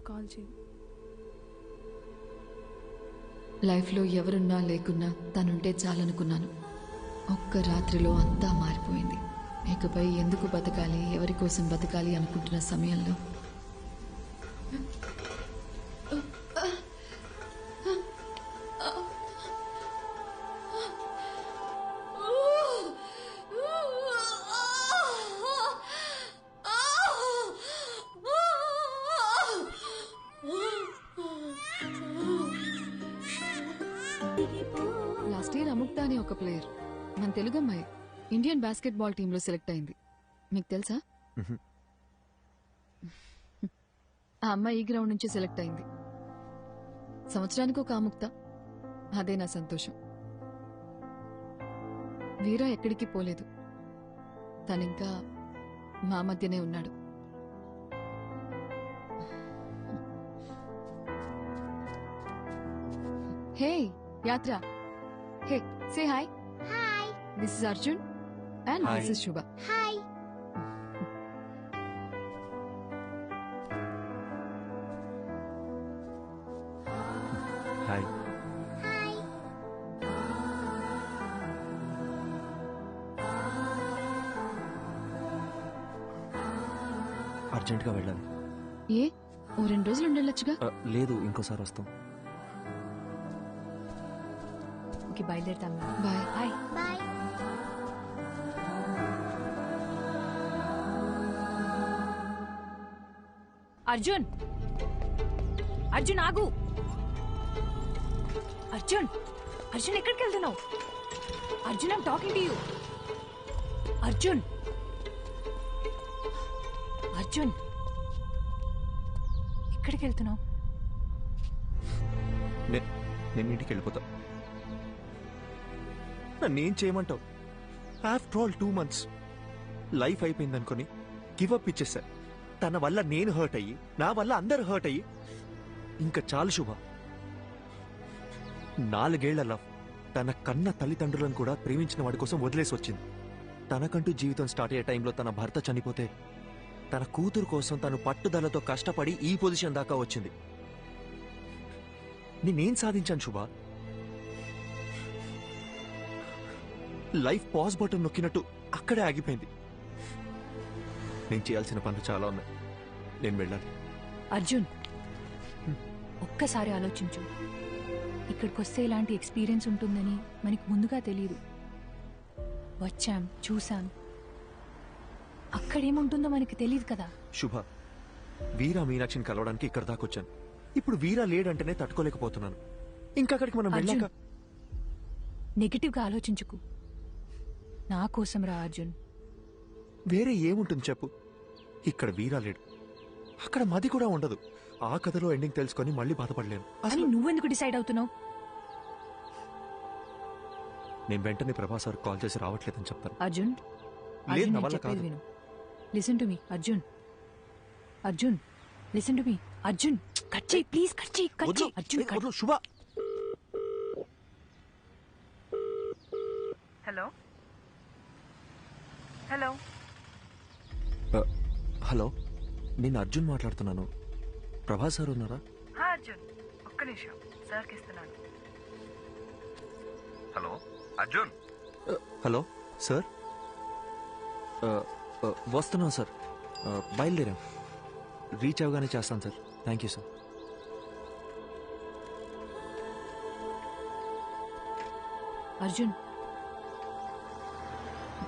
Call చేయి. లైఫ్లో ఎవరున్నా లేకున్నా తనుంటే చాలనుకున్నాను. ఒక్క రాత్రిలో అంతా మారిపోయింది. ఇకపై ఎందుకు బతకాలి ఎవరి కోసం బతకాలి అనుకుంటున్న సమయంలో అముక్త అనే ఒక ప్లేయర్. మన తెలుగు అమ్మాయి. ఇండియన్ బాస్కెట్ బాల్ టీంలో సెలెక్ట్ అయింది. మీకు తెలుసా? ఆ అమ్మాయి ఈ గ్రౌండ్ నుంచి సెలెక్ట్ అయింది. సంవత్సరానికి ఒక అముక్త అదే నా సంతోషం. వీరా ఎక్కడికి పోలేదు. తనింకా మా మధ్యనే ఉన్నాడు. Hey Yatra. Hey say hi hi this is Arjun and Hi. This is Shubha hi hi అర్జెంటుగా వెళ్ళాలి. ఏ? ఓ రెండు రోజులు ఉండొచ్చుగా? లేదు ఇంకోసారి వస్తాం. Okay బయలుదేరుతాం bye hi bye Arjun Arjun ఆగు అర్జున్ అర్జున్ ఎక్కడికి వెళ్తున్నావు Arjun I'm talking to you Arjun Arjun ఎక్కడికి వెళ్తున్నావు నే- నేను ఇంటికి వెళ్ళిపోతా నన్నేం చేయమంటావు. After all two months life అయిపోయింది గివప్ ఇచ్చేసా. తన వల్ల నేను హర్ట్ అయ్యి నా వల్ల అందరు హర్ట్ అయ్యి. ఇంకా చాలు శుభ. నాలుగేళ్ళ లవ్ తన కన్న తల్లిదండ్రులను కూడా ప్రేమించిన వాడి కోసం వదిలేసి వచ్చింది. తనకంటూ జీవితం స్టార్ట్ అయ్యే టైంలో తన భర్త చనిపోతే తన కూతురు కోసం తను పట్టుదలతో కష్టపడి ఈ పొజిషన్ దాకా వచ్చింది. నేనేం సాధించాను శుభ? లైఫ్ పాజ్ బటన్ నొక్కినట్టు అక్కడే ఆగిపోయింది. నేను చేయాల్సిన పనులు చాలా ఉన్నాయి. నేను వెళ్ళాలి. అర్జున్ ఒక్కసారి ఆలోచించు. ఇక్కడికి వస్తే ఇలాంటి ఎక్స్పీరియన్స్ ఉంటుందని మనకి ముందుగా తెలియదు వచ్చాం చూసాం అక్కడేముంటుందో మనకి తెలియదు కదా. శుభ వీరా మీనాక్షిని కలవడానికి ఇక్కడ దాకా వచ్చాను. ఇప్పుడు వీరా లేడంటేనే తట్టుకోలేకపోతున్నాను. ఇంకా అక్కడికి మనం. వెళ్ళాక? నెగిటివ్గా ఆలోచించుకు. నా కోసం రా అర్జున్. వేరే ఏముంటుంది చెప్పు? ఇక్కడ వీరా లేడు. అక్కడ మది కూడా ఉండదు. ఆ కథలో ఎండింగ్ తెలుసుకొని మళ్ళీ బాధపడలేను. అని అసలు నువ్వెందుకు డిసైడ్ అవుతున్నావు? నేను వెంటనే ప్రభాస్ సార్ కాల్ చేసి రావట్లేదని చెప్తాను. అర్జున్ లేదు నా నేను వల్ల కాదు. విను. Listen to me Arjun. Arjun listen to me Arjun cut చేయి ప్లీజ్ కట్ చేయి కట్ వద్దు, చేయి. అర్జున్ కట్ వద్దు, శుభ. Hello hello. హలో నేను అర్జున్ మాట్లాడుతున్నాను. ప్రభాస్ సార్ ఉన్నారా? హా అర్జున్. ఒక్క నిమిషం. సార్కి ఇస్తున్నాను. హలో అర్జున్. Hello sir? వస్తున్నాం సార్. బయలుదేరాం. రీచ్ అవగానే చేస్తాను sir. Thank you sir. Arjun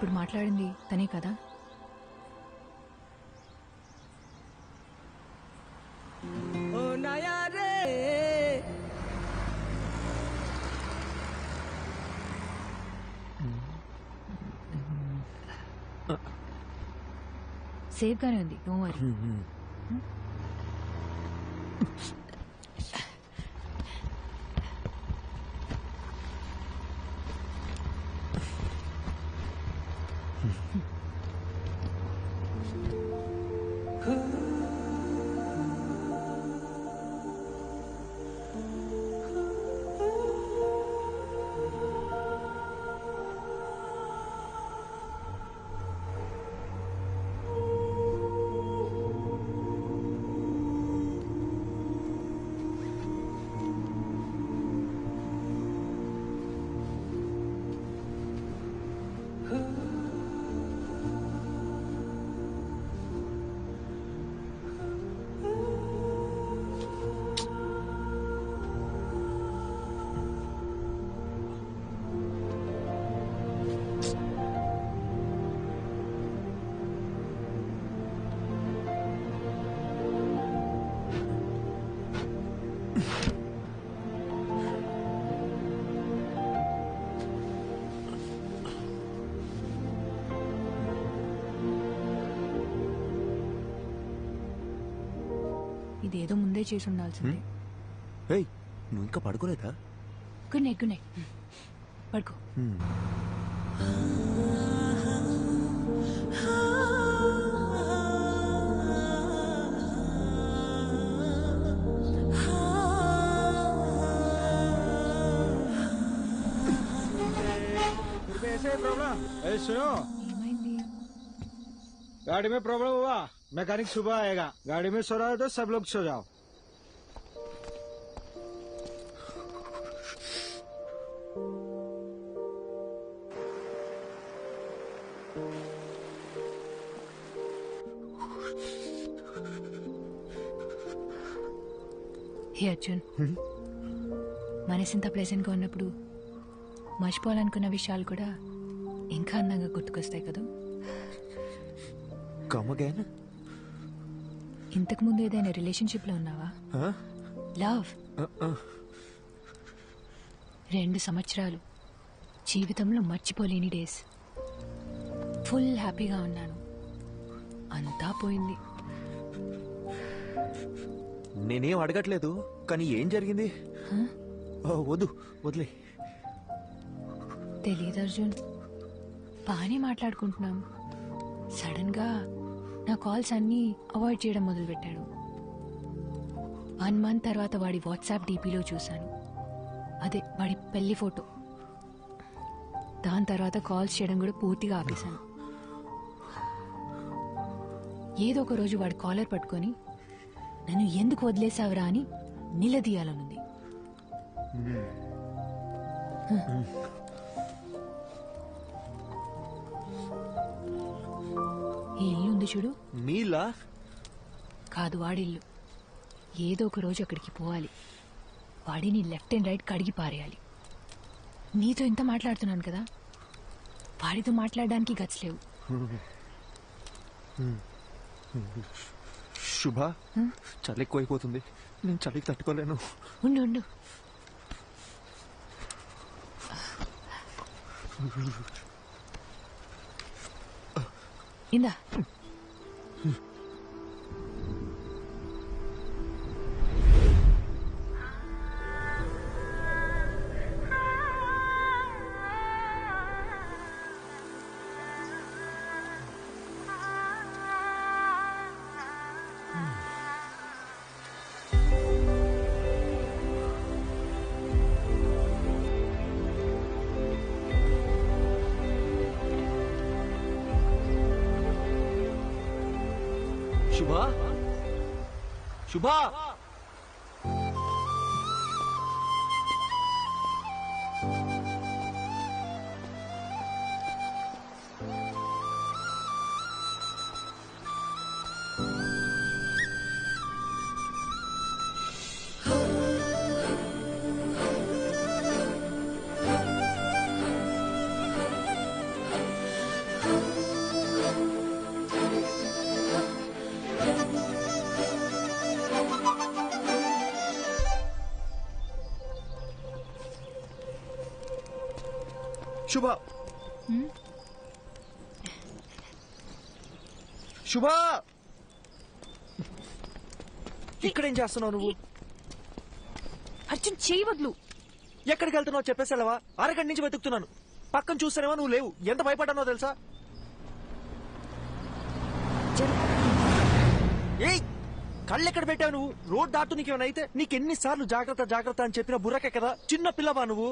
ఇప్పుడు మాట్లాడింది తనే కదా? సేఫ్ గానే ఉంది నో వరీ ఇది ఏదో ముందే చేసి ఉండాల్సింది. నువ్వు ఇంకా పడుకోలేదా? Good night good night. పడుకో. ప్రాబ్లం గాడి మీద ప్రాబ్లం ही प्रॉब्लम अरे सुनो ఏమైంది गाड़ी में प्रॉब्लम हुआ मैकेनिक सुबह आएगा गाड़ी में सो रहा है तो सब लोग सो जाओ హే అర్జున్ మనసు ఇంత ప్లెజెంట్గా ఉన్నప్పుడు మర్చిపోవాలనుకున్న విషయాలు కూడా ఇంకా అందంగా గుర్తుకొస్తాయి కదా Come ఇంతకు ముందు ఏదైనా రిలేషన్షిప్లో ఉన్నావా? Huh? లవ్. రెండు సంవత్సరాలు. జీవితంలో మర్చిపోలేని డేస్. ఫుల్ హ్యాపీగా ఉన్నాను. అంతా పోయింది. నేనేం అడగట్లేదు కానీ ఏం జరిగింది? వద్దు వదిలే. తెలియదు అర్జున్. బాగానే మాట్లాడుకుంటున్నాం. సడన్గా నా కాల్స్ అన్నీ అవాయిడ్ చేయడం మొదలుపెట్టాడు. వన్ మంత్ తర్వాత వాడి వాట్సాప్ డీపీలో చూశాను. అదే వాడి పెళ్ళి ఫోటో. దాని తర్వాత కాల్స్ చేయడం కూడా పూర్తిగా ఆపేశాను. ఏదో ఒక రోజు వాడి కాలర్ పట్టుకొని నన్ను ఎందుకు వదిలేసావురా అని నిలదీయాలనుంది. ఈ ఇల్లు ఉంది చూడు. మీలా కాదు వాడిల్లు. ఏదో ఒక రోజు అక్కడికి పోవాలి. వాడిని లెఫ్ట్ అండ్ రైట్ కడిగి పారేయాలి. నీతో ఇంత మాట్లాడుతున్నాను కదా? వాడితో మాట్లాడడానికి గట్స్ లేవు. శుభ చలి ఎక్కువైపోతుంది. నేను చలికి తట్టుకోలేను. ఉండు ఉండు. ఇందా శుభ శుభ శుభ. శుభ! ఇక్కడేం చేస్తున్నావు నువ్వు? అర్జున్ చేయి వదులు. ఎక్కడికి వెళ్తున్నావు చెప్పేసావా అరగంట నుంచి వెతుకుతున్నాను. పక్కన చూస్తానేమో నువ్వు లేవు. ఎంత భయపడ్డానో తెలుసా? ఏయ్! కళ్ళు ఎక్కడ పెట్టావు నువ్వు? రోడ్ దాటు నీకేమైనా అయితే నీకు ఎన్నిసార్లు జాగ్రత్త జాగ్రత్త అని చెప్పిన బుర్రకే కదా? చిన్న పిల్లవా నువ్వు.